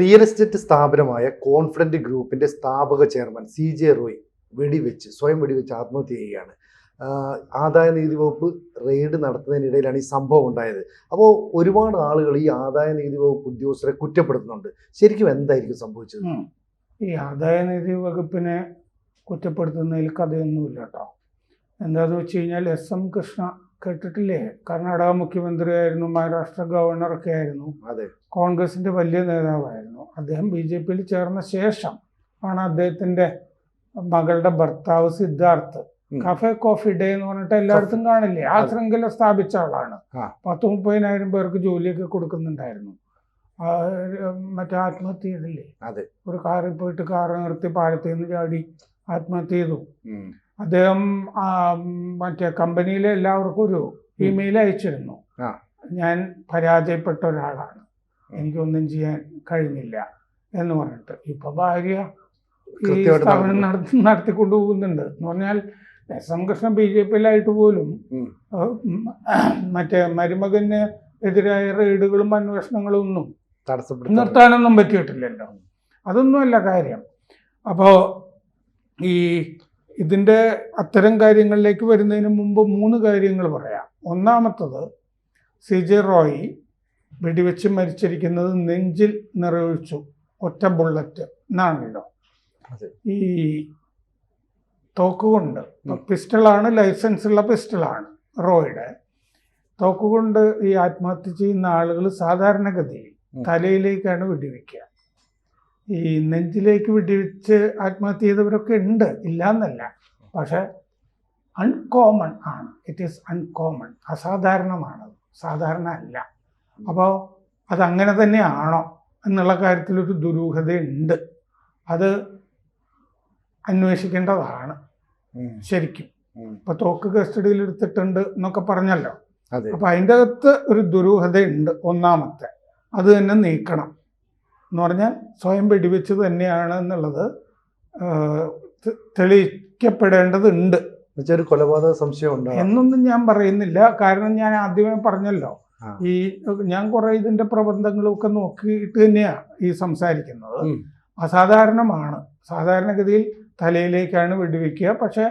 Real estate സ്ഥാപനമായ confident ഗ്രൂപ്പിന്റെ സ്ഥാപക ചെയർമാൻ സി ജെ റോയ് വെടിവെച്ച് സ്വയം വെടിവെച്ച് ആത്മഹത്യ ചെയ്യുകയാണ്. ആദായ നികുതി വകുപ്പ് റെയ്ഡ് നടത്തുന്നതിനിടയിലാണ് ഈ സംഭവം ഉണ്ടായത്. അപ്പോൾ ഒരുപാട് ആളുകൾ ഈ ആദായ നികുതി വകുപ്പ് ഉദ്യോഗസ്ഥരെ കുറ്റപ്പെടുത്തുന്നുണ്ട്. ശരിക്കും എന്തായിരിക്കും സംഭവിച്ചത്? ഈ ആദായ നികുതി വകുപ്പിനെ കുറ്റപ്പെടുത്തുന്നതിൽ കഥയൊന്നുമില്ല കേട്ടോ. എന്താന്ന് വെച്ച് കഴിഞ്ഞാൽ എസ് എം കൃഷ്ണ കേട്ടിട്ടില്ലേ? കർണാടക മുഖ്യമന്ത്രിയായിരുന്നു മഹാരാഷ്ട്ര ഗവർണറൊക്കെ ആയിരുന്നു. അതെ. കോൺഗ്രസിന്റെ വലിയ നേതാവായിരുന്നു. അദ്ദേഹം ബി ജെ പിയിൽ ചേർന്ന ശേഷം ആണ് അദ്ദേഹത്തിന്റെ മകളുടെ ഭർത്താവ് സിദ്ധാർത്ഥ്. കഫെ കഫേ ഡേ എന്ന് പറഞ്ഞിട്ട് എല്ലായിടത്തും കാണില്ലേ? ആ. ശൃംഖല സ്ഥാപിച്ച ആളാണ്. പത്ത് മുപ്പതിനായിരം പേർക്ക് ജോലിയൊക്കെ കൊടുക്കുന്നുണ്ടായിരുന്നു. മറ്റേ ആത്മഹത്യ ചെയ്തില്ലേ? ഒരു കാറിൽ പോയിട്ട് കാറ് നിർത്തി പാലത്തിൽ നിന്ന് ചാടി ആത്മഹത്യ ചെയ്തു. അദ്ദേഹം മറ്റേ കമ്പനിയിലെ എല്ലാവർക്കും ഒരു ഇമെയിൽ അയച്ചിരുന്നു. ഞാൻ പരാജയപ്പെട്ട ഒരാളാണ്. എനിക്കൊന്നും ചെയ്യാൻ കഴിഞ്ഞില്ല എന്ന് പറഞ്ഞിട്ട്. ഇപ്പൊ ഭാര്യ ഈ സ്ഥാപനം. നടത്തി നടത്തിക്കൊണ്ടു പോകുന്നുണ്ട്. എന്ന് പറഞ്ഞാൽ S M Krishnan B J പിയിലായിട്ട് പോലും മറ്റേ മരുമകന് എതിരായ റെയ്ഡുകളും അന്വേഷണങ്ങളും ഒന്നും നിർത്താനൊന്നും പറ്റിയിട്ടില്ലല്ലോ. അതൊന്നുമല്ല കാര്യം. അപ്പോൾ ഈ ഇതിന്റെ അത്തരം കാര്യങ്ങളിലേക്ക് വരുന്നതിന് മുമ്പ് മൂന്ന് കാര്യങ്ങൾ പറയാം. ഒന്നാമത്തത് സി ജെ റോയി വെടിവെച്ച് മരിച്ചിരിക്കുന്നത് നെഞ്ചിൽ നിറയൊഴിച്ചു. ഒറ്റ ബുള്ളറ്റ്. എന്നാണല്ലോ. ഈ തോക്കുകൊണ്ട് പിസ്റ്റളാണ് ലൈസൻസ് ഉള്ള പിസ്റ്റളാണ് റോയുടെ. തോക്കുകൊണ്ട് ഈ ആത്മഹത്യ ചെയ്യുന്ന ആളുകൾ സാധാരണഗതിയിൽ. തലയിലേക്കാണ് വെടിവെക്കുക. ഈ നെഞ്ചിലേക്ക് വെടിവെച്ച് ആത്മഹത്യ ചെയ്തവരൊക്കെ ഉണ്ട്. ഇല്ല എന്നല്ല പക്ഷെ അൺകോമൺ ആണ്. ഇറ്റ് ഈസ് അൺകോമൺ അസാധാരണമാണ്. സാധാരണ അല്ല. അപ്പോൾ അതങ്ങനെ തന്നെയാണോ എന്നുള്ള കാര്യത്തിലൊരു ദുരൂഹതയുണ്ട്. അത് അന്വേഷിക്കേണ്ടതാണ്. ശരിക്കും. ഇപ്പൊ തോക്ക് കസ്റ്റഡിയിൽ എടുത്തിട്ടുണ്ട് എന്നൊക്കെ പറഞ്ഞല്ലോ. അപ്പൊ അതിന്റെ അകത്ത് ഒരു ദുരൂഹതയുണ്ട്. ഒന്നാമത്തെ. അത് തന്നെ നീക്കണം. എന്ന് പറഞ്ഞാൽ സ്വയം വെടിവെച്ച് തന്നെയാണ് എന്നുള്ളത് തെളിയിക്കപ്പെടേണ്ടതുണ്ട്. ഒരു കൊലപാതക സംശയം എന്നൊന്നും ഞാൻ പറയുന്നില്ല. കാരണം ഞാൻ ആദ്യമേ പറഞ്ഞല്ലോ ഈ ഞാൻ കുറെ ഇതിന്റെ പ്രബന്ധങ്ങളും ഒക്കെ നോക്കിയിട്ട് തന്നെയാണ് ഈ സംസാരിക്കുന്നത്. അസാധാരണമാണ്. സാധാരണഗതിയിൽ തലയിലേക്കാണ് വെടിവെക്കുക. പക്ഷെ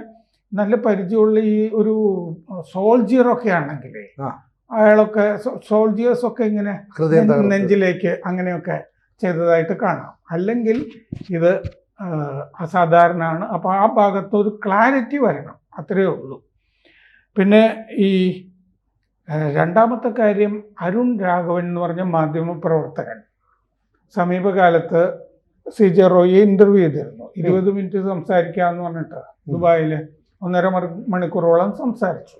നല്ല പരിചയമുള്ള ഈ ഒരു സോൾജിയർ ഒക്കെ ആണെങ്കിലേ. അയാളൊക്കെ സോൾജിയേഴ്സൊക്കെ ഇങ്ങനെ നെഞ്ചിലേക്ക് അങ്ങനെയൊക്കെ ചെയ്തതായിട്ട് കാണാം. അല്ലെങ്കിൽ ഇത് അസാധാരണമാണ്. അപ്പോൾ ആ ഭാഗത്ത് ഒരു ക്ലാരിറ്റി വരണം. അത്രയേ ഉള്ളൂ. പിന്നെ ഈ രണ്ടാമത്തെ കാര്യം അരുൺ രാഘവൻ എന്ന് പറഞ്ഞ മാധ്യമ പ്രവർത്തകൻ. സമീപകാലത്ത് സി ജെ റോയിയെ ഇന്റർവ്യൂ ചെയ്തിരുന്നു. ഇരുപത് മിനിറ്റ് സംസാരിക്കാന്ന് പറഞ്ഞിട്ട് ദുബായിൽ ഒന്നര മണിക്കൂറോളം സംസാരിച്ചു.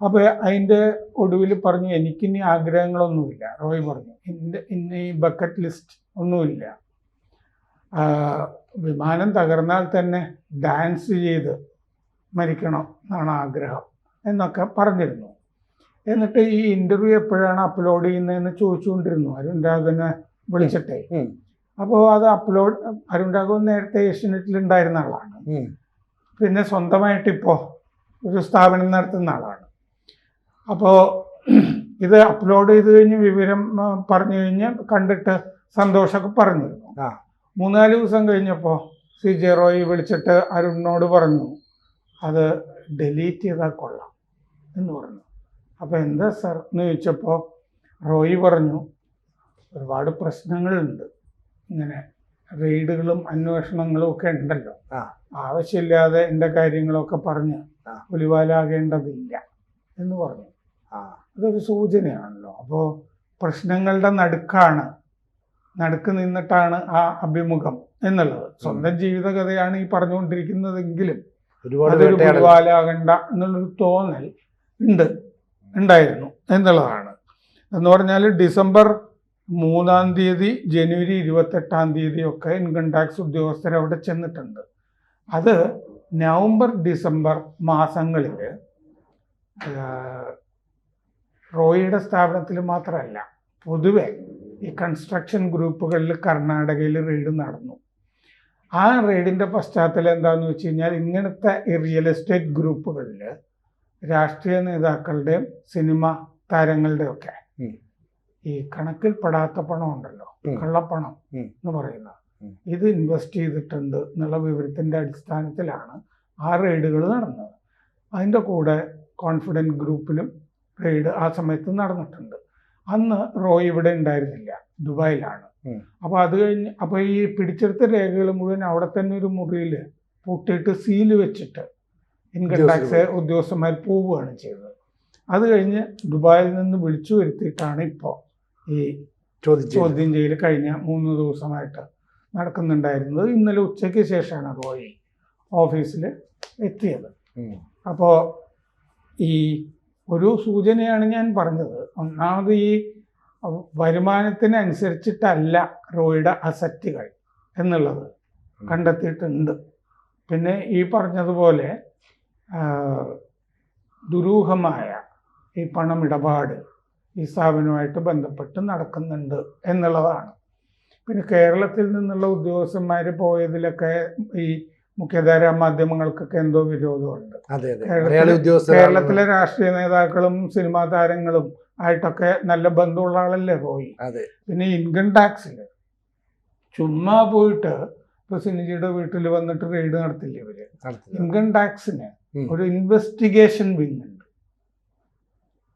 അപ്പോൾ അതിന്റെ ഒടുവിൽ പറഞ്ഞു എനിക്കിനി ആഗ്രഹങ്ങളൊന്നുമില്ല. റോയ് പറഞ്ഞു എന്റെ ഇന്ന് ഈ ബക്കറ്റ് ലിസ്റ്റ് ഒന്നുമില്ല. വിമാനം തകർന്നാൽ തന്നെ ഡാൻസ് ചെയ്ത് മരിക്കണം എന്നാണ് ആഗ്രഹം എന്നൊക്കെ പറഞ്ഞിരുന്നു. എന്നിട്ട് ഈ ഇന്റർവ്യൂ എപ്പോഴാണ് അപ്ലോഡ് ചെയ്യുന്നതെന്ന് ചോദിച്ചുകൊണ്ടിരുന്നു. അരുൺ രാഘവനെ വിളിച്ചിട്ടേ. അപ്പോൾ അത് അപ്ലോഡ് അരുൺ രാഘവൻ നേരത്തെ ഏഷ്യനെറ്റിൽ ഉണ്ടായിരുന്ന ആളാണ്. പിന്നെ സ്വന്തമായിട്ട് ഇപ്പോൾ ഒരു സ്ഥാപനം നടത്തുന്ന ആളാണ്. അപ്പോൾ ഇത് അപ്ലോഡ് ചെയ്ത് കഴിഞ്ഞ് വിവരം പറഞ്ഞു കഴിഞ്ഞ് കണ്ടിട്ട് സന്തോഷമൊക്കെ പറഞ്ഞു ആ. മൂന്നാൽ ദിവസം കഴിഞ്ഞപ്പോൾ സി ജെ റോയി വിളിച്ചിട്ട് അരുണിനോട് പറഞ്ഞു അത് ഡിലീറ്റ് ചെയ്താൽ കൊള്ളാം എന്ന് പറഞ്ഞു. അപ്പോൾ എന്താ സർ എന്ന് ചോദിച്ചപ്പോൾ റോയി പറഞ്ഞു ഒരുപാട് പ്രശ്നങ്ങളുണ്ട്. ഇങ്ങനെ റെയ്ഡുകളും അന്വേഷണങ്ങളും ഒക്കെ ഉണ്ടല്ലോ. ആ. ആവശ്യമില്ലാതെ എന്റെ കാര്യങ്ങളൊക്കെ പറഞ്ഞ് ഒലിവാലാകേണ്ടതില്ല എന്ന് പറഞ്ഞു. അതൊരു സൂചനയാണല്ലോ. അപ്പോൾ പ്രശ്നങ്ങളുടെ നടുക്കാണ് നടുക്ക് നിന്നിട്ടാണ് ആ അഭിമുഖം എന്നുള്ളത്. സ്വന്തം ജീവിതകഥയാണ് ഈ പറഞ്ഞുകൊണ്ടിരിക്കുന്നതെങ്കിലും ഒരുപാട് അതൊരു പുലിവാലാകണ്ട എന്നുള്ളൊരു തോന്നൽ ഉണ്ട് ഉണ്ടായിരുന്നു എന്നുള്ളതാണ്. എന്ന് പറഞ്ഞാൽ ഡിസംബർ മൂന്നാം തീയതി ജനുവരി ഇരുപത്തെട്ടാം തീയതി ഒക്കെ ഇൻകം ടാക്സ് ഉദ്യോഗസ്ഥർ അവിടെ ചെന്നിട്ടുണ്ട്. അത് നവംബർ ഡിസംബർ മാസങ്ങളിൽ റോയിയുടെ സ്ഥാപനത്തിൽ മാത്രമല്ല പൊതുവെ ഈ കൺസ്ട്രക്ഷൻ ഗ്രൂപ്പുകളിൽ കർണാടകയിൽ റെയ്ഡ് നടന്നു. ആ റെയ്ഡിന്റെ പശ്ചാത്തലം എന്താണെന്ന് വെച്ച് കഴിഞ്ഞാൽ ഇങ്ങനത്തെ ഈ റിയൽ എസ്റ്റേറ്റ് ഗ്രൂപ്പുകളിൽ രാഷ്ട്രീയ നേതാക്കളുടെയും സിനിമ താരങ്ങളുടെയും ഒക്കെ ഈ ഈ കണക്കിൽപ്പെടാത്ത പണം ഉണ്ടല്ലോ. കള്ളപ്പണം എന്ന് പറയുന്നത്. ഇത് ഇൻവെസ്റ്റ് ചെയ്തിട്ടുണ്ട് എന്നുള്ള വിവരത്തിന്റെ അടിസ്ഥാനത്തിലാണ് ആ റെയ്ഡുകൾ നടന്നത്. അതിന്റെ കൂടെ കോൺഫിഡന്റ് ഗ്രൂപ്പിലും റെയ്ഡ് ആ സമയത്ത് നടന്നിട്ടുണ്ട്. അന്ന് റോയ് ഇവിടെ ഉണ്ടായിരുന്നില്ല ദുബായിലാണ്. അപ്പൊ അപ്പോൾ അത് കഴിഞ്ഞ് അപ്പോൾ ഈ പിടിച്ചെടുത്ത രേഖകൾ മുഴുവൻ അവിടെ തന്നെ ഒരു മുറിയിൽ പൂട്ടിയിട്ട് സീൽ വെച്ചിട്ട് ഇൻകം ടാക്സ് ഉദ്യോഗസ്ഥന്മാർ പോവുകയാണ് ചെയ്തത്. അത് കഴിഞ്ഞ് ദുബായിൽ നിന്ന് വിളിച്ചു വരുത്തിയിട്ടാണ് ഇപ്പോൾ ഈ ചോദ്യം ചെയ്യൽ കഴിഞ്ഞ മൂന്ന് ദിവസമായിട്ട് നടക്കുന്നുണ്ടായിരുന്നത്. ഇന്നലെ ഉച്ചയ്ക്ക് ശേഷമാണ് റോയി ഓഫീസിൽ എത്തിയത്. അപ്പോൾ ഈ ഒരു സൂചനയാണ് ഞാൻ പറഞ്ഞത്. ഒന്നാമത് ഈ വരുമാനത്തിനനുസരിച്ചിട്ടല്ല റോയുടെ അസറ്റുകൾ എന്നുള്ളത് കണ്ടെത്തിയിട്ടുണ്ട്. പിന്നെ ഈ പറഞ്ഞതുപോലെ ദുരൂഹമായ ഈ പണമിടപാട് ഈ സ്ഥാപനവുമായിട്ട് ബന്ധപ്പെട്ട് നടക്കുന്നുണ്ട് എന്നുള്ളതാണ്. പിന്നെ കേരളത്തിൽ നിന്നുള്ള ഉദ്യോഗസ്ഥന്മാർ പോയതിലൊക്കെ ഈ മുഖ്യധാരാ മാധ്യമങ്ങൾക്കൊക്കെ എന്തോ വിരോധമുണ്ട്. കേരളത്തിലെ- രാഷ്ട്രീയ നേതാക്കളും സിനിമാ താരങ്ങളും ആയിട്ടൊക്കെ നല്ല ബന്ധമുള്ള ആളല്ലേ റോയി? പിന്നെ ഇൻകം ടാക്സിൽ ചുമ്മാ പോയിട്ട് ഇപ്പൊ സിനിജിയുടെ വീട്ടിൽ വന്നിട്ട് റെയ്ഡ് നടത്തില്ല ഇവർ. ഇൻകം ടാക്സിന് ഒരു ഇൻവെസ്റ്റിഗേഷൻ വിങ് ഉണ്ട്.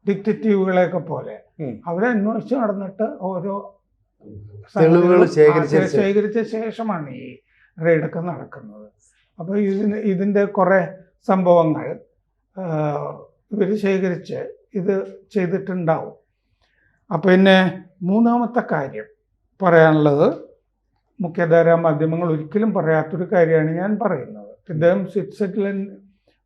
ഡിറ്റക്റ്റീവുകളെയൊക്കെ പോലെ. അവരെ അന്വേഷിച്ച് നടന്നിട്ട് ഓരോ ശേഖരിച്ച ശേഷമാണ് ഈ റെയ്ഡൊക്കെ നടക്കുന്നത്. അപ്പോൾ ഇതിന് ഇതിന്റെ കുറേ സംഭവങ്ങൾ ഇവർ ശേഖരിച്ച് ഇത് ചെയ്തിട്ടുണ്ടാവും. അപ്പോൾ പിന്നെ മൂന്നാമത്തെ കാര്യം പറയാനുള്ളത് മുഖ്യധാര മാധ്യമങ്ങൾ ഒരിക്കലും പറയാത്തൊരു കാര്യമാണ് ഞാൻ പറയുന്നത്. ഇദ്ദേഹം സ്വിറ്റ്സർലൻഡ്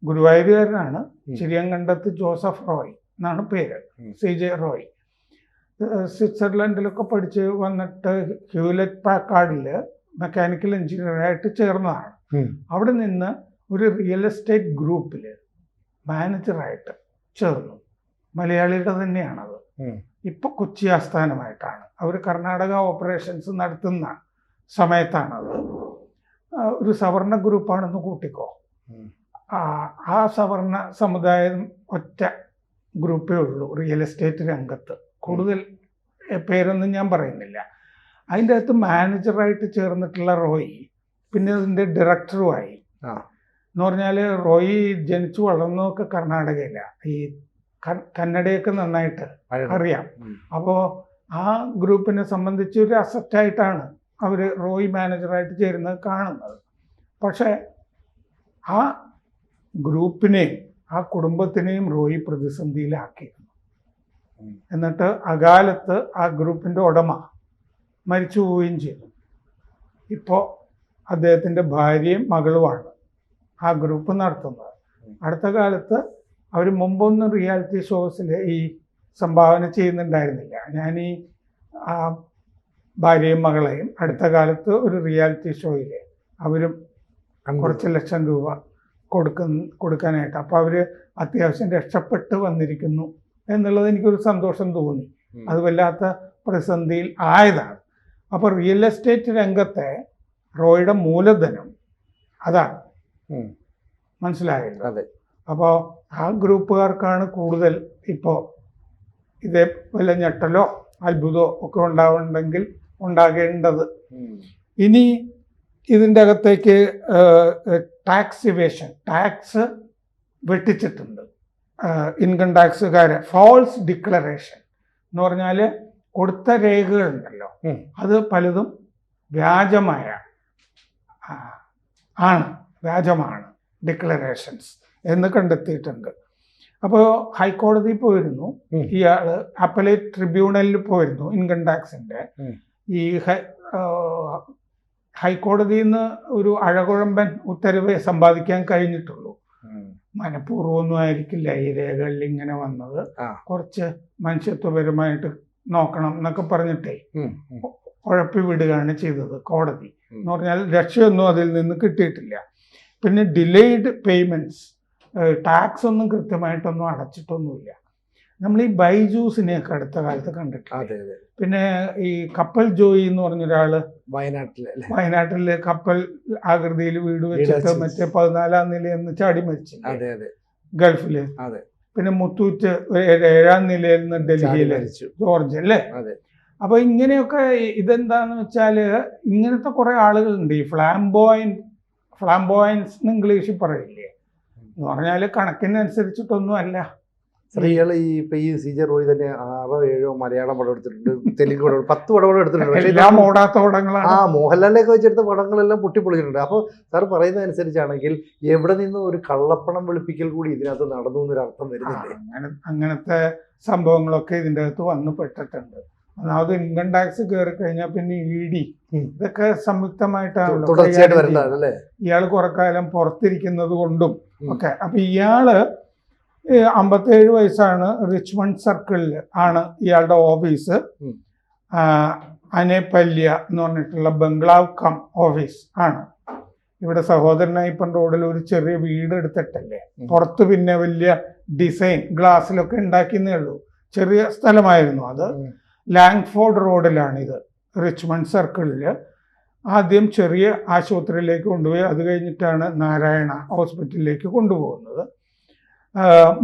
ഗുരുവായൂരുകാരനാണ്. ശരിയങ്കണ്ടത്ത് ചിരിയങ്കണ്ടത്ത് ജോസഫ് റോയ് എന്നാണ് പേര്. C J Roy. സ്വിറ്റ്സർലൻഡിലൊക്കെ പഠിച്ച് വന്നിട്ട് ഹ്യൂലറ്റ് പാക്കാർഡിൽ മെക്കാനിക്കൽ എഞ്ചിനീയറായിട്ട് ചേർന്നതാണ്. അവിടെ നിന്ന് ഒരു റിയൽ എസ്റ്റേറ്റ് ഗ്രൂപ്പിൽ മാനേജറായിട്ട് ചേർന്നു. മലയാളിയുടെ തന്നെയാണത്. ഇപ്പൊ കൊച്ചി ആസ്ഥാനമായിട്ടാണ്. അവർ കർണാടക ഓപ്പറേഷൻസ് നടത്തുന്ന സമയത്താണത്. ഒരു സവർണ ഗ്രൂപ്പാണെന്ന് കൂട്ടിക്കോ. ആ സവർണ സമുദായം ഒറ്റ ഗ്രൂപ്പേ ഉള്ളൂ റിയൽ എസ്റ്റേറ്റ് രംഗത്ത്. കൂടുതൽ പേരൊന്നും ഞാൻ പറയുന്നില്ല. അതിന്റെ അകത്ത് മാനേജറായിട്ട് ചേർന്നിട്ടുള്ള റോയി പിന്നെ അതിന്റെ ഡയറക്ടറുമായി. എന്ന് പറഞ്ഞാൽ റോയി ജനിച്ചു വളർന്നതൊക്കെ കർണാടകയിലാണ് ഈ കന്നഡയൊക്കെ നന്നായിട്ട് അറിയാം. അപ്പോൾ ആ ഗ്രൂപ്പിനെ സംബന്ധിച്ച് ഒരു അസറ്റായിട്ടാണ് അവർ റോയി മാനേജറായിട്ട് ചേരുന്നത് കാണുന്നത്. പക്ഷേ ആ ഗ്രൂപ്പിനെയും ആ കുടുംബത്തിനെയും റോയി പ്രതിസന്ധിയിലാക്കിയിരുന്നു. എന്നിട്ട് അകാലത്ത് ആ ഗ്രൂപ്പിന്റെ ഉടമ മരിച്ചു പോവുകയും ചെയ്തു. ഇപ്പോൾ അദ്ദേഹത്തിന്റെ ഭാര്യയും മകളുമാണ് ആ ഗ്രൂപ്പ് നടത്തുന്നത്. അടുത്ത കാലത്ത് അവർ മുമ്പൊന്നും റിയാലിറ്റി ഷോസിൽ ഈ സംഭാവന ചെയ്യുന്നുണ്ടായിരുന്നില്ല. ഞാൻ ഈ ആ ഭാര്യയും മകളെയും അടുത്ത കാലത്ത് ഒരു റിയാലിറ്റി ഷോയിൽ അവരും കുറച്ച് ലക്ഷം രൂപ കൊടുക്കുന്ന കൊടുക്കാനായിട്ട്. അപ്പോൾ അവർ അത്യാവശ്യം രക്ഷപ്പെട്ട് വന്നിരിക്കുന്നു എന്നുള്ളത് എനിക്കൊരു സന്തോഷം തോന്നി. അത് വല്ലാത്ത പ്രതിസന്ധിയിൽ ആയതാണ്. അപ്പോൾ റിയൽ എസ്റ്റേറ്റ് രംഗത്തെ റോയുടെ മൂലധനം. അതാണ്. മനസ്സിലായത് അതെ. അപ്പോൾ ആ ഗ്രൂപ്പുകാർക്കാണ് കൂടുതൽ ഇപ്പോൾ ഇതേ വല്ല ഞെട്ടലോ അത്ഭുതമോ ഒക്കെ ഉണ്ടാവുന്നുണ്ടെങ്കിൽ ഉണ്ടാകേണ്ടത്. ഇനി ഇതിന്റെ അകത്തേക്ക് ടാക്സ് ഇവേഷൻ ടാക്സ് വെട്ടിച്ചിട്ടുണ്ട്. ഇൻകം ടാക്സുകാരെ ഫോൾസ് ഡിക്ലറേഷൻ എന്ന് പറഞ്ഞാൽ കൊടുത്ത രേഖകളുണ്ടല്ലോ. ഉണ്ടല്ലോ അത് പലതും വ്യാജമായ ആ, ആണ് വ്യാജമാണ് ഡിക്ലറേഷൻസ് എന്ന് കണ്ടെത്തിയിട്ടുണ്ട് അപ്പോൾ ഹൈക്കോടതി പോയിരുന്നു. ഇയാൾ അപ്പലേറ്റ് ട്രിബ്യൂണലിൽ പോയിരുന്നു ഇൻകം ടാക്സിന്റെ ഈ ഹൈക്കോടതിയിൽ നിന്ന് ഒരു അഴകുഴമ്പൻ ഉത്തരവ് സമ്പാദിക്കാൻ കഴിഞ്ഞിട്ടുള്ളൂ. മനഃപൂർവമൊന്നും ആയിരിക്കില്ല ഈ രേഖകളിൽ ഇങ്ങനെ വന്നത് കുറച്ച് മനുഷ്യത്വപരമായിട്ട് നോക്കണം എന്നൊക്കെ പറഞ്ഞിട്ടേ. ഉഴപ്പി വിടുകയാണ് ചെയ്തത് കോടതി. എന്ന് പറഞ്ഞാൽ രക്ഷയൊന്നും അതിൽ നിന്ന് കിട്ടിയിട്ടില്ല. പിന്നെ ഡിലേഡ് പേയ്മെന്റ്സ് ടാക്സ് ഒന്നും കൃത്യമായിട്ടൊന്നും അടച്ചിട്ടൊന്നുമില്ല. നമ്മൾ ഈ ബൈജൂസിനെയൊക്കെ അടുത്ത കാലത്ത് കണ്ടിട്ടുണ്ട് പിന്നെ ഈ കപ്പൽ ജോയി എന്ന് പറഞ്ഞൊരാൾ വയനാട്ടിലെ വയനാട്ടിലെ കപ്പൽ ആകൃതിയിൽ വീട് വെച്ചിട്ട് വെച്ച്. മറ്റേ പതിനാലാം നിലയെന്ന് ചാടി മരിച്ചു ഗൾഫിൽ. പിന്നെ മുത്തൂറ്റ് ഏഴാം നിലയിൽ നിന്ന് ഡൽഹിയിൽ ജോർജ് അല്ലേ അതെ. അപ്പൊ ഇങ്ങനെയൊക്കെ ഇതെന്താന്ന് വെച്ചാൽ ഇങ്ങനത്തെ കുറെ ആളുകളുണ്ട്. ഈ ഫ്ലാംബോയിൻ ഫ്ലാംബോയൻസ് എന്ന് ഇംഗ്ലീഷിൽ പറയില്ലേ? എന്ന് പറഞ്ഞാൽ കണക്കിനനുസരിച്ചിട്ടൊന്നും അല്ല. സ്ത്രീകൾ ഈ ഇപ്പൊ ഈ സി ജെ റോയി തന്നെ ആറോ ഏഴോ മലയാളം പടം എടുത്തിട്ടുണ്ട്. തെലുങ്ക് പടം പത്ത് പടങ്ങൾ എടുത്തിട്ടുണ്ട്. പക്ഷേ എല്ലാം ഓടാത്ത പടങ്ങളാണ്. ആ മോഹൻലാലിനൊക്കെ വെച്ചെടുത്ത പടങ്ങളെല്ലാം പൊട്ടിപ്പൊളിച്ചിട്ടുണ്ട്. അപ്പോൾ സാർ പറയുന്ന അനുസരിച്ചാണെങ്കിൽ എവിടെ നിന്ന് ഒരു കള്ളപ്പണം വെളുപ്പിക്കൽ കൂടി ഇതിനകത്ത് നടന്നു എന്നൊരു അർത്ഥം വരുന്നില്ല? വരുന്നില്ലേ അങ്ങനെ അങ്ങനത്തെ സംഭവങ്ങളൊക്കെ ഇതിന്റെ അകത്ത് വന്നു പെട്ടിട്ടുണ്ട്. ഒന്നാമത് ഇൻകം ടാക്സ് കയറി കഴിഞ്ഞാൽ പിന്നെ ഇ ഡി ഇതൊക്കെ സംയുക്തമായിട്ടാണല്ലോ. ഇയാൾ കുറക്കാലം കാലം പുറത്തിരിക്കുന്നത് കൊണ്ടും. ഒക്കെ. അപ്പൊ ഇയാൾ അമ്പത്തേഴ് വയസ്സാണ് റിച്ച്മണ്ട് സർക്കിളിൽ ആണ് ഇയാളുടെ ഓഫീസ്. അനേപല്യ എന്ന് പറഞ്ഞിട്ടുള്ള ബംഗ്ലാവ് കം ഓഫീസ് ആണ്. ഇവിടെ സഹോദരനായിപ്പൻ റോഡിൽ ഒരു ചെറിയ വീട് എടുത്തിട്ടല്ലേ. പുറത്ത് പിന്നെ വലിയ ഡിസൈൻ ഗ്ലാസ്സിലൊക്കെ ഉണ്ടാക്കിയെന്നേ ഉള്ളൂ. ചെറിയ സ്ഥലമായിരുന്നു അത്. ലാങ്ഫോർഡ് റോഡിലാണ് ഇത് റിച്ച്മണ്ട് സർക്കിളിൽ ആദ്യം ചെറിയ ആശുപത്രിയിലേക്ക് കൊണ്ടുപോയി. അത് കഴിഞ്ഞിട്ടാണ് നാരായണ ഹോസ്പിറ്റലിലേക്ക് കൊണ്ടുപോകുന്നത്.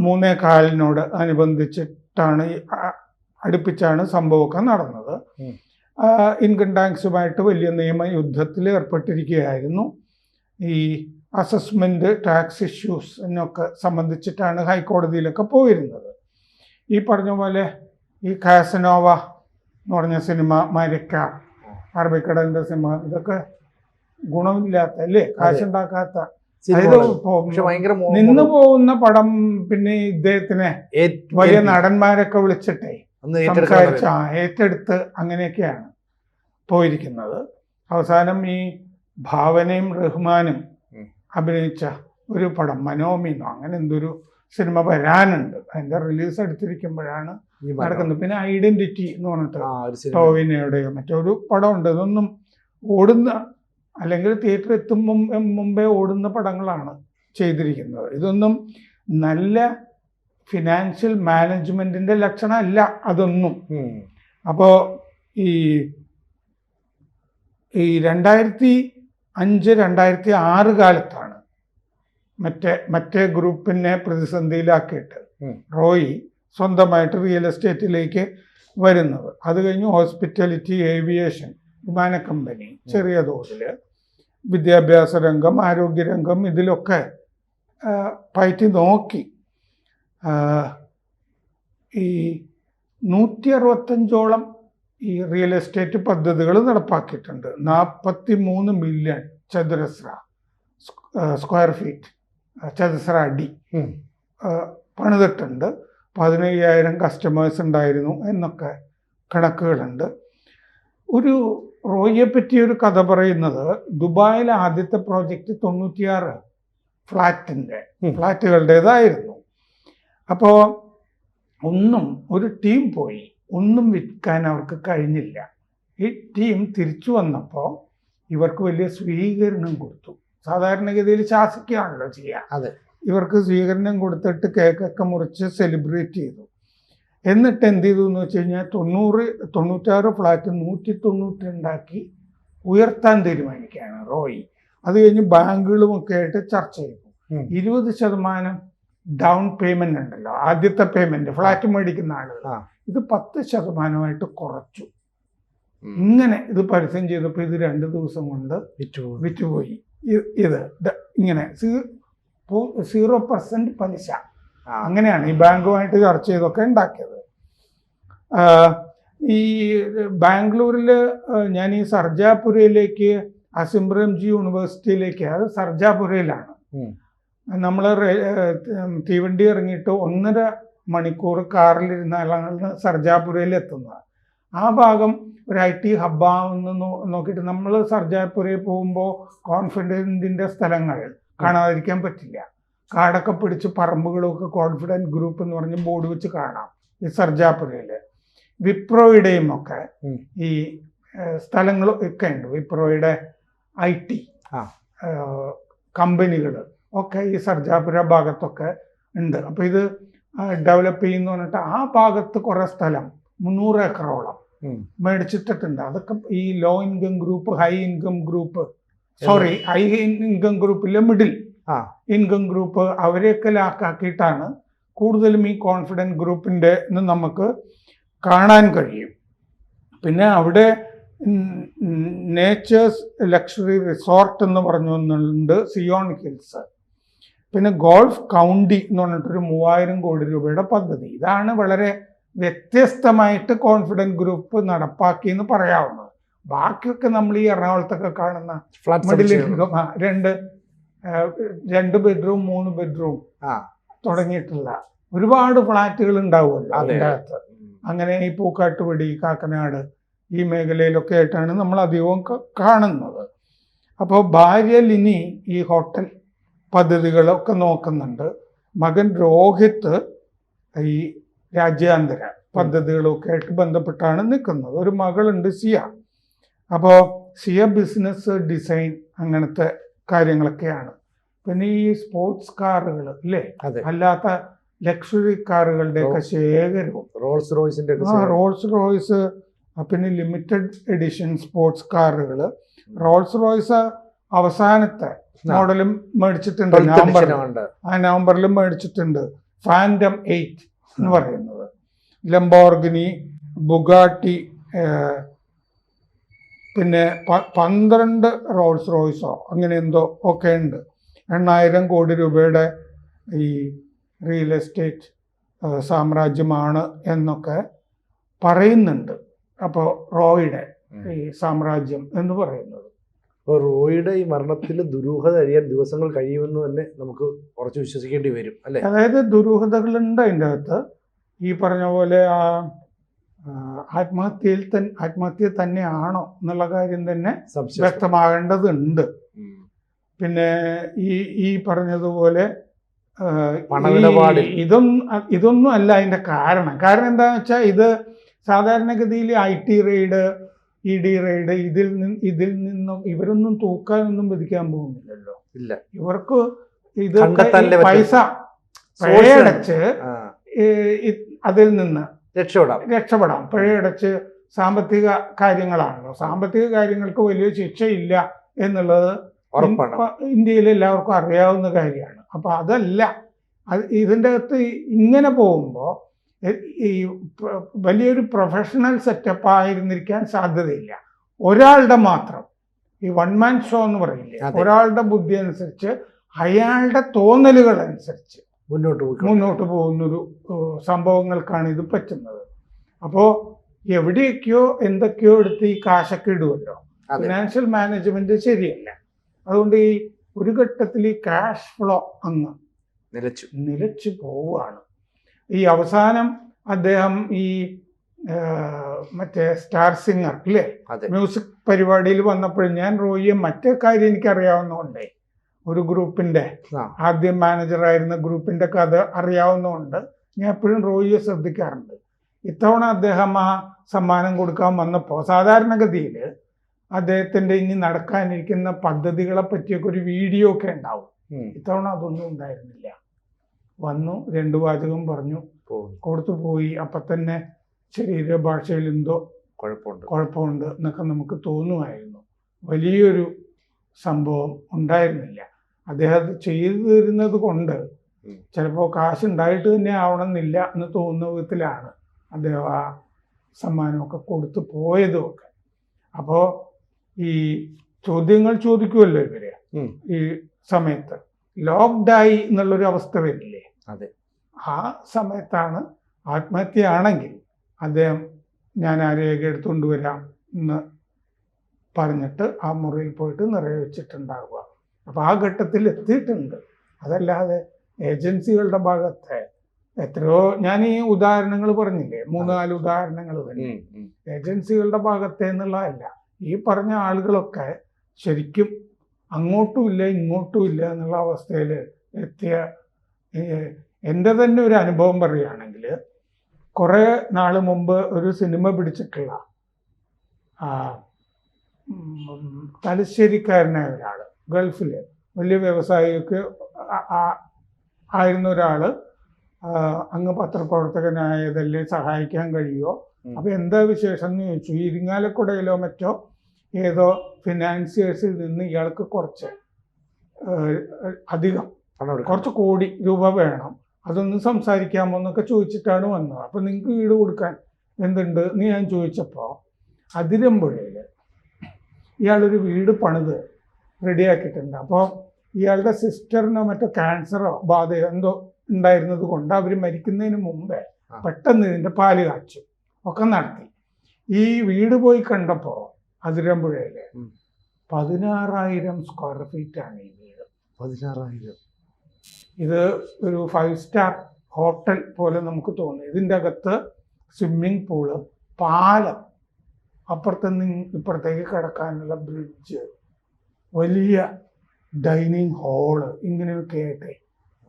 മൂന്നേ കാലിനോട് അനുബന്ധിച്ചിട്ടാണ് ഈ അടുപ്പിച്ചാണ് സംഭവമൊക്കെ നടന്നത്. ഇൻകം ടാക്സുമായിട്ട് വലിയ നിയമ യുദ്ധത്തിൽ ഏർപ്പെട്ടിരിക്കുകയായിരുന്നു. ഈ അസസ്മെന്റ് ടാക്സ് ഇഷ്യൂസ് എന്നൊക്കെ സംബന്ധിച്ചിട്ടാണ് ഹൈക്കോടതിയിലൊക്കെ പോയിരുന്നത്. ഈ പറഞ്ഞ പോലെ ഈ കാസനോവ എന്ന് പറഞ്ഞ സിനിമ മരിക്ക അറബിക്കടലിന്റെ സിനിമ ഇതൊക്കെ ഗുണമില്ലാത്ത അല്ലേ? കാശുണ്ടാക്കാത്ത. നിന്ന് പോകുന്ന പടം പിന്നെ ഇദ്ദേഹത്തിനെ വലിയ നടന്മാരൊക്കെ വിളിച്ചിട്ടേ സംസാരിച്ച ഏറ്റെടുത്ത് അങ്ങനെയൊക്കെയാണ് പോയിരിക്കുന്നത്. അവസാനം ഈ ഭാവനയും റഹ്മാനും അഭിനയിച്ച ഒരു പടം മനോമിന്നോ അങ്ങനെ എന്തൊരു സിനിമ വരാനുണ്ട്. അതിന്റെ റിലീസ് എടുത്തിരിക്കുമ്പോഴാണ്. നടക്കുന്നത് പിന്നെ ഐഡന്റിറ്റി എന്ന് പറഞ്ഞിട്ട്. ടോവിനയുടെയോ മറ്റൊരു ഉണ്ട് ഇതൊന്നും ഓടുന്ന അല്ലെങ്കിൽ തിയേറ്റർ എത്തും മുമ്പ് ഓടുന്ന പടങ്ങളാണ് ചെയ്തിരിക്കുന്നത്. ഇതൊന്നും നല്ല ഫിനാൻഷ്യൽ മാനേജ്മെന്റിന്റെ ലക്ഷണമല്ല അതൊന്നും. അപ്പോ അപ്പോൾ ഈ ഈ രണ്ടായിരത്തി അഞ്ച് രണ്ടായിരത്തി ആറ് കാലത്താണ് മറ്റേ മറ്റേ ഗ്രൂപ്പിനെ പ്രതിസന്ധിയിലാക്കിയിട്ട് റോയി സ്വന്തമായിട്ട് റിയൽ എസ്റ്റേറ്റിലേക്ക് വരുന്നത്. അത് കഴിഞ്ഞ് ഹോസ്പിറ്റാലിറ്റി ഏവിയേഷൻ വിമാന കമ്പനി ചെറിയ തോതിൽ വിദ്യാഭ്യാസ രംഗം ആരോഗ്യരംഗം ഇതിലൊക്കെ പയറ്റി നോക്കി. ഈ നൂറ്റി അറുപത്തഞ്ചോളം ഈ റിയൽ എസ്റ്റേറ്റ് പദ്ധതികൾ നടപ്പാക്കിയിട്ടുണ്ട്. നാൽപ്പത്തി മൂന്ന് മില്യൺ ചതുരശ്ര സ്ക്വയർ ഫീറ്റ് ചതുരശ്ര അടി പണിതിട്ടുണ്ട്. പതിനയ്യായിരം കസ്റ്റമേഴ്സ് ഉണ്ടായിരുന്നു എന്നൊക്കെ കണക്കുകളുണ്ട്. ഒരു റോയിയെ പറ്റി ഒരു കഥ പറയുന്നത് ദുബായിലെ ആദ്യത്തെ പ്രോജക്റ്റ് തൊണ്ണൂറ്റിയാറ് ഫ്ലാറ്റിന്റെ. ഫ്ലാറ്റുകളുടേതായിരുന്നു. അപ്പോൾ ഒന്നും ഒരു ടീം പോയി ഒന്നും വിൽക്കാൻ അവർക്ക് കഴിഞ്ഞില്ല. ഈ ടീം തിരിച്ചു വന്നപ്പോൾ ഇവർക്ക് വലിയ സ്വീകരണം കൊടുത്തു. സാധാരണഗതിയിൽ ശാസിക്കുകയാണല്ലോ ചെയ്യുക അതെ. ഇവർക്ക് സ്വീകരണം കൊടുത്തിട്ട് കേക്കൊക്കെ മുറിച്ച് സെലിബ്രേറ്റ് ചെയ്തു. എന്നിട്ട് എന്ത് ചെയ്തു എന്ന് വെച്ച് കഴിഞ്ഞാൽ തൊണ്ണൂറ് തൊണ്ണൂറ്റാറ് ഫ്ലാറ്റ് നൂറ്റി തൊണ്ണൂറ്റി രണ്ടാക്കി ഉയർത്താൻ തീരുമാനിക്കുകയാണ് റോയി. അത് കഴിഞ്ഞ് ബാങ്കുകളും ഒക്കെ ആയിട്ട് ചർച്ച ചെയ്തു. ഇരുപത് ശതമാനം ഡൗൺ പേയ്മെന്റ് ഉണ്ടല്ലോ ആദ്യത്തെ പേയ്മെന്റ് ഫ്ലാറ്റ് മേടിക്കുന്ന ആളുകൾ. ഇത് പത്ത് ശതമാനമായിട്ട് കുറച്ചു. ഇങ്ങനെ ഇത് പരസ്യം ചെയ്തപ്പോൾ ഇത് രണ്ട് ദിവസം കൊണ്ട് വിറ്റുപോയി. ഇത് ഇങ്ങനെ സീറോ പെർസെന്റ് പലിശ. അങ്ങനെയാണ് ഈ ബാങ്കുമായിട്ട് ചർച്ച ചെയ്തൊക്കെ ഉണ്ടാക്കിയത്. ഈ ബാംഗ്ലൂരിൽ ഞാൻ ഈ സർജാപുരയിലേക്ക് അസിംബ്രംജി യൂണിവേഴ്സിറ്റിയിലേക്ക് അത് സർജാപുരയിലാണ്. നമ്മൾ തീവണ്ടി ഇറങ്ങിയിട്ട് ഒന്നര മണിക്കൂർ കാറിലിരുന്നാലാണ് സർജാപുരയിൽ എത്തുന്നത് ആ ഭാഗം ഒരു ഐ ടി ഹബ്ബാന്ന് നോക്കിയിട്ട് നമ്മൾ സർജാപുരയിൽ പോകുമ്പോൾ കോൺഫിഡന്റിന്റെ സ്ഥലങ്ങൾ കാണാതിരിക്കാൻ പറ്റില്ല. കാടൊക്കെ പിടിച്ച് പറമ്പുകളൊക്കെ കോൺഫിഡന്റ് ഗ്രൂപ്പ് എന്ന് പറഞ്ഞ് ബോർഡ് വെച്ച് കാണാം ഈ സർജാപുരയിൽ വിപ്രോയുടെയും ഒക്കെ ഈ സ്ഥലങ്ങൾ ഒക്കെ ഉണ്ട്. വിപ്രോയുടെ ഐ ടി കമ്പനികൾ ഒക്കെ ഈ സർജാപുര ഭാഗത്തൊക്കെ ഉണ്ട്. അപ്പോൾ ഇത് ഡെവലപ്പ് ചെയ്യുന്ന പറഞ്ഞിട്ട് ആ ഭാഗത്ത് കുറേ സ്ഥലം മുന്നൂറ് ഏക്കറോളം. മേടിച്ചിട്ടിട്ടുണ്ട്. അതൊക്കെ ഈ low income group high income group sorry high income ഗ്രൂപ്പിലെ മിഡിൽ ആ. ഇൻകം ഗ്രൂപ്പ് അവരെയൊക്കെ ലാക്കാക്കിയിട്ടാണ് കൂടുതലും ഈ കോൺഫിഡന്റ് ഗ്രൂപ്പിന്റെ നമുക്ക് കാണാൻ കഴിയും. പിന്നെ അവിടെ നേച്ചേഴ്സ് ലക്ഷറി റിസോർട്ട് എന്ന് പറഞ്ഞു ഒന്നുണ്ട് സിയോൺ ഹിൽസ് പിന്നെ ഗോൾഫ് കൗണ്ടി എന്ന് പറഞ്ഞിട്ടൊരു മൂവായിരം കോടി രൂപയുടെ പദ്ധതി. ഇതാണ് വളരെ വ്യത്യസ്തമായിട്ട് കോൺഫിഡന്റ് ഗ്രൂപ്പ് നടപ്പാക്കി എന്ന് പറയാവുന്നത്. ബാക്കിയൊക്കെ നമ്മൾ ഈ എറണാകുളത്തൊക്കെ കാണുന്ന ഫ്ലാറ്റ് മിഡിൽ. ഇൻകം രണ്ട് രണ്ട് ബെഡ്റൂം മൂന്ന് ബെഡ്റൂം തുടങ്ങിയിട്ടുള്ള ഒരുപാട് ഫ്ലാറ്റുകൾ ഉണ്ടാവുമല്ലോ അതെ. അതിന്റെ അകത്ത്. അങ്ങനെ ഈ പൂക്കാട്ടുപടി കാക്കനാട് ഈ മേഖലയിലൊക്കെ ആയിട്ടാണ് നമ്മൾ അധികവും കാണുന്നത്. അപ്പോൾ ഭാര്യ ലിനി ഈ ഹോട്ടൽ പദ്ധതികളൊക്കെ നോക്കുന്നുണ്ട്. മകൻ രോഹിത്ത് ഈ രാജ്യാന്തര പദ്ധതികളൊക്കെ ആയിട്ട് ബന്ധപ്പെട്ടാണ് നിൽക്കുന്നത്. ഒരു മകളുണ്ട് സിയ. അപ്പോൾ സിയ ബിസിനസ് ഡിസൈൻ അങ്ങനത്തെ കാര്യങ്ങളൊക്കെയാണ്. പിന്നെ ഈ സ്പോർട്സ് കാറുകൾ അല്ലേ അല്ലാത്ത ലക്ഷറി കാറുകളുടെ ഒക്കെ ശേഖരവും. റോൾസ് റോയ്സിന്റെ ആ റോൾസ് റോയ്സ് പിന്നെ ലിമിറ്റഡ് എഡിഷൻ സ്പോർട്സ് കാറുകൾ റോൾസ് റോയ്സ് അവസാനത്തെ മോഡലും മേടിച്ചിട്ടുണ്ട്. 12th നവംബർ ആ നവംബറിലും മേടിച്ചിട്ടുണ്ട്. ഫാൻഡം എയ്റ്റ് എന്ന് പറയുന്നത്. ലംബോർഗിനി ബുഗാട്ടി പിന്നെ പന്ത്രണ്ട് റോൾസ് റോയ്സോ അങ്ങനെ എന്തോ ഒക്കെ ഉണ്ട്. എണ്ണായിരം കോടി രൂപയുടെ ഈ റിയൽ എസ്റ്റേറ്റ് സാമ്രാജ്യമാണ് എന്നൊക്കെ പറയുന്നുണ്ട്. അപ്പോൾ റോയുടെ ഈ സാമ്രാജ്യം എന്ന് പറയുന്നത്. അപ്പോൾ റോയുടെ ഈ മരണത്തിൽ ദുരൂഹത അറിയാൻ ദിവസങ്ങൾ കഴിയുമെന്ന് തന്നെ നമുക്ക് കുറച്ച് വിശ്വസിക്കേണ്ടി വരും അല്ലേ? അതായത് ദുരൂഹതകളുണ്ട് അതിന്റെ അകത്ത്. ഈ പറഞ്ഞ പോലെ ആ, ആത്മഹത്യയിൽ തന്നെ ആത്മഹത്യ തന്നെയാണോ എന്നുള്ള കാര്യം തന്നെ വ്യക്തമാകേണ്ടതുണ്ട്. പിന്നെ ഈ ഈ പറഞ്ഞതുപോലെ ഇതൊന്നും ഇതൊന്നും അല്ല അതിന്റെ കാരണം. കാരണം എന്താണെന്ന് വെച്ചാൽ ഇത് സാധാരണഗതിയിൽ I T raid E D raid ഇതിൽ നിന്ന് ഇതിൽ നിന്നും ഇവരൊന്നും തൂക്കാനൊന്നും വിധിക്കാൻ പോകുന്നില്ലല്ലോ. ഇല്ല. ഇവർക്ക് ഇത് പൈസ പിഴയടച്ച് അതിൽ നിന്ന് രക്ഷപ്പെടാം. രക്ഷപ്പെടാം. പിഴയടച്ച് സാമ്പത്തിക കാര്യങ്ങളാണല്ലോ. സാമ്പത്തിക കാര്യങ്ങൾക്ക് വലിയ ശിക്ഷയില്ല എന്നുള്ളത് ഇന്ത്യയിൽ എല്ലാവർക്കും അറിയാവുന്ന കാര്യമാണ്. അപ്പോൾ അതല്ല. അത് ഇതിന്റെ അകത്ത് ഇങ്ങനെ പോകുമ്പോൾ ഈ വലിയൊരു പ്രൊഫഷണൽ സെറ്റപ്പ് ആയിരുന്നിരിക്കാൻ സാധ്യതയില്ല. ഒരാളുടെ മാത്രം. ഈ വൺ മാൻ ഷോ എന്ന് പറയില്ലേ. ഒരാളുടെ ബുദ്ധി അനുസരിച്ച് അയാളുടെ തോന്നലുകൾ അനുസരിച്ച് മുന്നോട്ട് പോയി മുന്നോട്ട് പോകുന്നൊരു സംഭവങ്ങൾക്കാണ് ഇത് പറ്റുന്നത്. അപ്പോൾ എവിടെയൊക്കെയോ എന്തൊക്കെയോ എടുത്ത് ഈ കാശൊക്കെ ഇടുമല്ലോ ഫിനാൻഷ്യൽ മാനേജ്മെന്റ് ശരിയല്ല. അതുകൊണ്ട് ഈ ഒരു ഘട്ടത്തിൽ ഈ ക്യാഷ് ഫ്ലോ അങ്ങ് നിലച്ചു. നിലച്ചു പോവുകയാണ്. ഈ അവസാനം അദ്ദേഹം ഈ മറ്റേ സ്റ്റാർ സിംഗർ അല്ലേ മ്യൂസിക് പരിപാടിയിൽ വന്നപ്പോഴും ഞാൻ റോയിയെ മറ്റേ കാര്യം എനിക്ക് അറിയാവുന്നതുകൊണ്ടേ ഒരു ഗ്രൂപ്പിന്റെ ആദ്യം മാനേജറായിരുന്ന ഗ്രൂപ്പിന്റെ കഥ അറിയാവുന്നതുകൊണ്ട് ഞാൻ എപ്പോഴും റോയിയെ ശ്രദ്ധിക്കാറുണ്ട്. ഇത്തവണ അദ്ദേഹം ആ സമ്മാനം കൊടുക്കാൻ വന്നപ്പോൾ സാധാരണഗതിയിൽ അദ്ദേഹത്തിന്റെ ഇനി നടക്കാനിരിക്കുന്ന പദ്ധതികളെ പറ്റിയൊക്കെ ഒരു വീഡിയോ ഒക്കെ ഉണ്ടാവും. ഇത്തവണ അതൊന്നും ഉണ്ടായിരുന്നില്ല. വന്നു രണ്ടു വാചകം പറഞ്ഞു. കൊടുത്തു പോയി. അപ്പൊ തന്നെ ശരീരഭാഷയിൽ എന്തോ കുഴപ്പമുണ്ട്. കുഴപ്പമുണ്ട് എന്നൊക്കെ നമുക്ക് തോന്നുമായിരുന്നു. വലിയൊരു സംഭവം ഉണ്ടായിരുന്നില്ല. അദ്ദേഹം അത് ചെയ്തു തരുന്നത് കൊണ്ട് ചിലപ്പോൾ കാശ് ഉണ്ടായിട്ട് തന്നെ ആവണമെന്നില്ല എന്ന് തോന്നുന്ന വിധത്തിലാണ് അദ്ദേഹം ആ സമ്മാനമൊക്കെ കൊടുത്തു പോയതുമൊക്കെ. അപ്പോൾ ഈ ചോദ്യങ്ങൾ ചോദിക്കുമല്ലോ ഇവർ? ഈ സമയത്ത്. ലോക്ക്ഡായി എന്നുള്ളൊരു അവസ്ഥ വരില്ലേ? അതെ. ആ സമയത്താണ് ആത്മഹത്യയാണെങ്കിൽ അദ്ദേഹം ഞാൻ ആ രേഖ എടുത്തുകൊണ്ട് വരാം എന്ന് പറഞ്ഞിട്ട് ആ മുറിയിൽ പോയിട്ട് നിറവേച്ചിട്ടുണ്ടാവുക അപ്പോൾ ആ ഘട്ടത്തിൽ എത്തിയിട്ടുണ്ട് അതല്ലാതെ ഏജൻസികളുടെ ഭാഗത്തെ എത്രയോ ഞാൻ ഈ ഉദാഹരണങ്ങൾ പറഞ്ഞില്ലേ മൂന്ന് നാല് ഉദാഹരണങ്ങൾ തന്നെ. ഏജൻസികളുടെ ഭാഗത്തെ എന്നുള്ളതല്ല ഈ പറഞ്ഞ ആളുകളൊക്കെ ശരിക്കും അങ്ങോട്ടും ഇല്ല ഇങ്ങോട്ടും ഇല്ല എന്നുള്ള അവസ്ഥയിൽ എത്തിയ എന്റെ തന്നെ ഒരു അനുഭവം പറയുകയാണെങ്കിൽ കുറേ നാൾ മുമ്പ് ഒരു സിനിമ പിടിച്ചിട്ടുള്ള തലശ്ശേരിക്കാരനായ ഒരാൾ ഗൾഫിൽ. വലിയ വ്യവസായിക്ക് ആയിരുന്ന ഒരാൾ അങ്ങ് പത്രപ്രവർത്തകനായതല്ലേ സഹായിക്കാൻ കഴിയുമോ അപ്പോൾ അപ്പൊ എന്താ വിശേഷം എന്ന് ചോദിച്ചു. ഇരിങ്ങാലക്കുടയിലോ മറ്റോ ഏതോ ഫിനാൻസിയേഴ്സിൽ നിന്ന് ഇയാൾക്ക് കുറച്ച് അധികം കുറച്ച് കോടി രൂപ വേണം. അതൊന്ന് സംസാരിക്കാമോ എന്നൊക്കെ ചോദിച്ചിട്ടാണ് വന്നത്. അപ്പോൾ നിങ്ങൾക്ക് വീട് കൊടുക്കാൻ എന്തുണ്ട് എന്ന് ഞാൻ ചോദിച്ചപ്പോൾ അതിരമ്പുഴയിൽ ഇയാളൊരു വീട് പണിത് റെഡിയാക്കിയിട്ടുണ്ട്. അപ്പോൾ ഇയാളുടെ സിസ്റ്ററിനോ മറ്റോ ക്യാൻസറോ ബാധയോ എന്തോ ഉണ്ടായിരുന്നത് കൊണ്ട് അവർ മരിക്കുന്നതിന് മുമ്പേ പെട്ടെന്ന് ഇതിന്റെ പാൽ കാച്ചു. ഒക്കെ നടത്തി. ഈ വീട് പോയി കണ്ടപ്പോൾ അതിരമ്പുഴയിൽ. പതിനാറായിരം സ്ക്വയർ ഫീറ്റ് ആണ് ഈ വീട്. പതിനാറായിരം. ഇത് ഒരു ഫൈവ് സ്റ്റാർ ഹോട്ടൽ പോലെ നമുക്ക് തോന്നി. ഇതിന്റെ അകത്ത് സ്വിമ്മിംഗ് പൂൾ പാലം അപ്പുറത്ത് നിന്ന് ഇപ്പുറത്തേക്ക് കിടക്കാനുള്ള ബ്രിഡ്ജ് വലിയ ഡൈനിങ് ഹാൾ ഇങ്ങനെയൊക്കെ ആയിട്ട്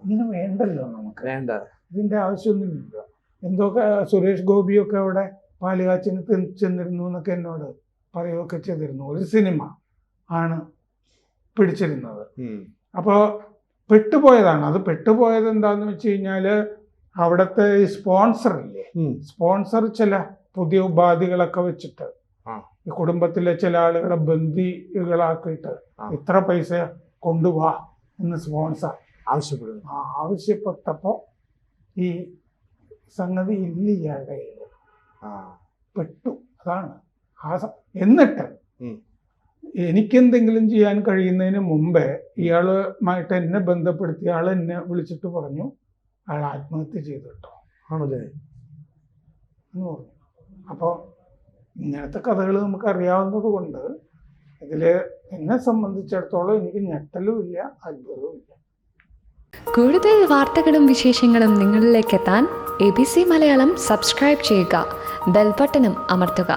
ഇങ്ങനെ വേണ്ടല്ലോ നമുക്ക്. വേണ്ട. ഇതിന്റെ ആവശ്യമൊന്നുമില്ല. എന്തൊക്കെ സുരേഷ് ഗോപിയൊക്കെ അവിടെ പാലുകാച്ചിന് ചെന്നിരുന്നു എന്നൊക്കെ എന്നോട് പറയുകയൊക്കെ ചെയ്തിരുന്നു. ഒരു സിനിമ ആണ് പിടിച്ചിരുന്നത്. അപ്പോൾ പെട്ടുപോയതാണ്. അത് പെട്ടുപോയത് എന്താന്ന് വെച്ച് കഴിഞ്ഞാൽ അവിടുത്തെ ഈ സ്പോൺസർ ഇല്ലേ? സ്പോൺസർ ചില പുതിയ ഉപാധികളൊക്കെ വെച്ചിട്ട്. ഈ കുടുംബത്തിലെ ചില ആളുകളെ ബന്ദികളാക്കിയിട്ട്. ഇത്ര പൈസ കൊണ്ടുപോവാ എന്ന് സ്പോൺസർ ആവശ്യപ്പെടുന്നു. ആ ആവശ്യപ്പെട്ടപ്പോൾ ഈ സംഗതി ഇല്ല ഇയാളുടെ പെട്ടു. അതാണ് ആ എന്നിട്ട് എനിക്കെന്തെങ്കിലും ചെയ്യാൻ കഴിയുന്നതിന് മുമ്പേ ഇയാളുമായിട്ട് എന്നെ ബന്ധപ്പെടുത്തി ആൾ എന്നെ വിളിച്ചിട്ട് പറഞ്ഞു അയാൾ ആത്മഹത്യ ചെയ്തു കേട്ടോ. ആണല്ലേ? എന്ന് പറഞ്ഞു. അപ്പോൾ ഇങ്ങനത്തെ കഥകൾ നമുക്ക് അറിയാവുന്നത് കൊണ്ട് ഇതിൽ എന്നെ സംബന്ധിച്ചിടത്തോളം എനിക്ക് ഞെട്ടലും ഇല്ല അത്ഭുതവും ഇല്ല. കൂടുതൽ വാർത്തകളും വിശേഷങ്ങളും നിങ്ങളിലേക്ക് എത്താൻ A B C Malayalam subscribe ചെയ്യുക ബെൽബട്ടനും അമർത്തുക.